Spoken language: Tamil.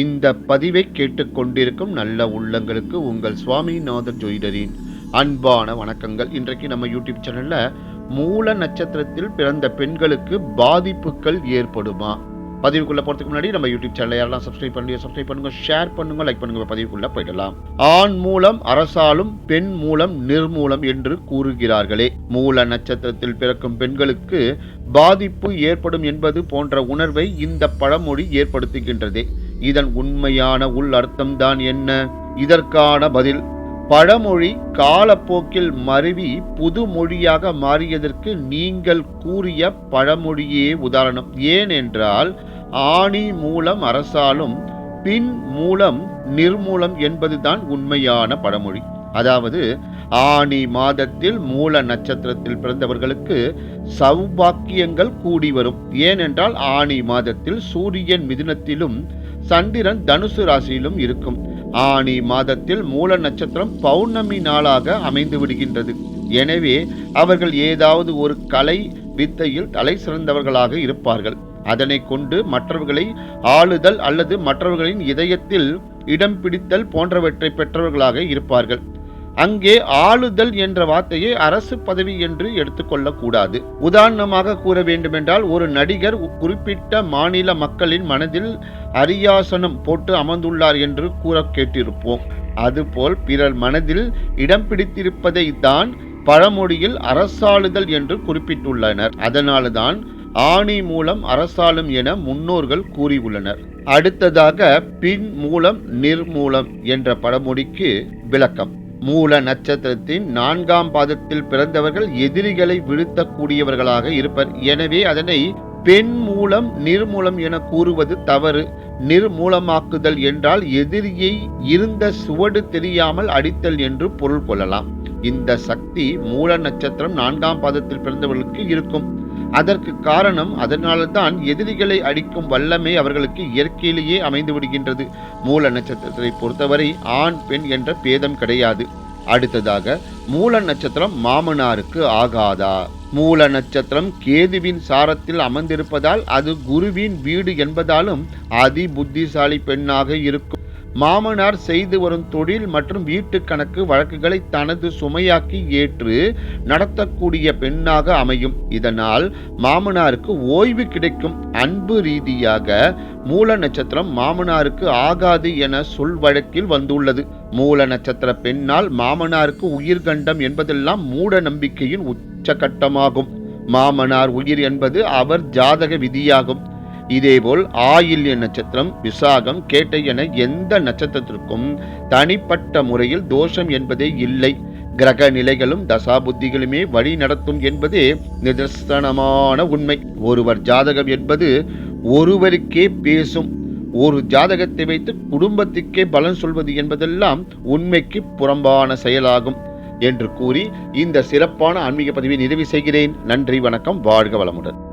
இந்த பதிவை கேட்டுக்கொண்டிருக்கும் நல்ல உள்ளங்களுக்கு உங்கள் சுவாமிநாதர் ஜோயிடரின் அன்பான வணக்கங்கள். இன்றைக்கு நம்ம யூடியூப் சேனல்ல மூல நட்சத்திரத்தில் பிறந்த பெண்களுக்கு பாதிப்புகள் ஏற்படுமா? பதிவுக்குள்ள போறதுக்கு முன்னாடி நம்ம யூடியூப் சேனல் யாரெல்லாம் சப்ஸ்கிரைப் பண்ணி சப்ஸ்கிரைப் பண்ணுங்க ஷேர் பண்ணுங்க லைக் பண்ணுங்க. பதிவுக்குள்ள போயிடலாம். ஆண் மூலம் அரசாலும் பெண் மூலம் நிர்மூலம் என்று கூறுகிறார்களே. மூல நட்சத்திரத்தில் பிறக்கும் பெண்களுக்கு பாதிப்பு ஏற்படும் என்பது போன்ற உணர்வை இந்த பழமொழி ஏற்படுத்துகின்றது. இதன் உண்மையான உள் அர்த்தம்தான் என்ன? இதற்கான பதில் பழமொழி காலப்போக்கில் மருவி புது மொழியாக மாறியதற்கு நீங்கள் கூறிய பழமொழியே உதாரணம். ஏனென்றால் ஆணி மூலம் அரசாலும் பின் மூலம் நிர்மூலம் என்பதுதான் உண்மையான பழமொழி. அதாவது ஆணி மாதத்தில் மூல நட்சத்திரத்தில் பிறந்தவர்களுக்கு சௌபாக்கியங்கள் கூடி வரும். ஏனென்றால் ஆணி மாதத்தில் சூரியன் மிதுனத்திலும் சந்திரன் தனுசு ராசியிலும் இருக்கும். ஆணி மாதத்தில் மூல நட்சத்திரம் பௌர்ணமி நாளாக அமைந்து விடுகின்றது. எனவே அவர்கள் ஏதாவது ஒரு கலை வித்தையில் தலை சிறந்தவர்களாக இருப்பார்கள். அதனை கொண்டு மற்றவர்களை ஆளுதல் அல்லது மற்றவர்களின் இதயத்தில் இடம் பிடித்தல் போன்றவற்றை பெற்றவர்களாக இருப்பார்கள். அங்கே ஆளுதல் என்ற வார்த்தையை அரசு பதவி என்று எடுத்துக்கொள்ளக்கூடாது உதாரணமாக கூற வேண்டுமென்றால் ஒரு நடிகர் குறிப்பிட்ட மாநில மக்களின் மனதில் அரியாசனம் போட்டு அமர்ந்துள்ளார் என்று கூற கேட்டிருப்போம். அதுபோல் பிறர் மனதில் இடம் பிடித்திருப்பதை தான் பழமொழியில் அரசாளுதல் என்று குறிப்பிட்டுள்ளனர். அதனால்தான் ஆணி மூலம் அரசாளும் என முன்னோர்கள் கூறியுள்ளனர். அடுத்ததாக பின் மூலம் நிர்மூலம் என்ற பழமொழிக்கு விளக்கம். மூல நட்சத்திரத்தின் நான்காம் பாதத்தில் பிறந்தவர்கள் எதிரிகளை வீழ்த்தக்கூடியவர்களாக இருப்பர். எனவே அதனை பெண் மூலம் நிர்மூலம் என கூறுவது தவறு. நிர்மூலமாக்குதல் என்றால் எதிரியை இருந்த சுவடு தெரியாமல் அடித்தல் என்று பொருள் கொள்ளலாம். இந்த சக்தி மூல நட்சத்திரம் நான்காம் பாதத்தில் பிறந்தவர்களுக்கு இருக்கும். அதற்கு காரணம் அதனால்தான் எதிரிகளை அடிக்கும் வல்லமை அவர்களுக்கு இயற்கையிலேயே அமைந்து விடுகின்றது மூல நட்சத்திரத்தை பொறுத்தவரை ஆண் பெண் என்ற பேதம் கிடையாது. அடுத்ததாக மூல நட்சத்திரம் மாமனாருக்கு ஆகாதா? மூல நட்சத்திரம் கேதுவின் சாரத்தில் அமர்ந்திருப்பதால் அது குருவின் வீடு என்பதாலும் அதி புத்திசாலி பெண்ணாக இருக்கும். மாமனார் செய்து வரும் தொழில் மற்றும் வீட்டு கணக்கு வழக்குகளை தனது சுமையாக்கி ஏற்று நடத்தக்கூடிய பெண்ணாக அமையும். இதனால் மாமனாருக்கு ஓய்வு கிடைக்கும். அன்பு ரீதியாக மூல நட்சத்திரம் மாமனாருக்கு ஆகாது என சொல் வழக்கில் வந்துள்ளது. மூல நட்சத்திர பெண்ணால் மாமனாருக்கு உயிர்கண்டம் என்பதெல்லாம் மூட நம்பிக்கையின் உச்சகட்டமாகும். மாமனார் உயிர் என்பது அவர் ஜாதக விதியாகும். இதேபோல் ஆயில்ய நட்சத்திரம் விசாகம் கேட்டை என எந்த நட்சத்திரத்திற்கும் தனிப்பட்ட முறையில் தோஷம் என்பதே இல்லை. கிரக நிலைகளும் தசாபுத்திகளுமே வழி நடத்தும் என்பதே நிதர்சனமான உண்மை. ஒருவர் ஜாதகம் என்பது ஒருவருக்கே பேசும். ஒரு ஜாதகத்தை வைத்து குடும்பத்துக்கே பலன் சொல்வது என்பதெல்லாம் உண்மைக்கு புறம்பான செயலாகும் என்று கூறி இந்த சிறப்பான ஆன்மீக பதிவை நிறைவு செய்கிறேன். நன்றி வணக்கம் வாழ்க வளமுடன்.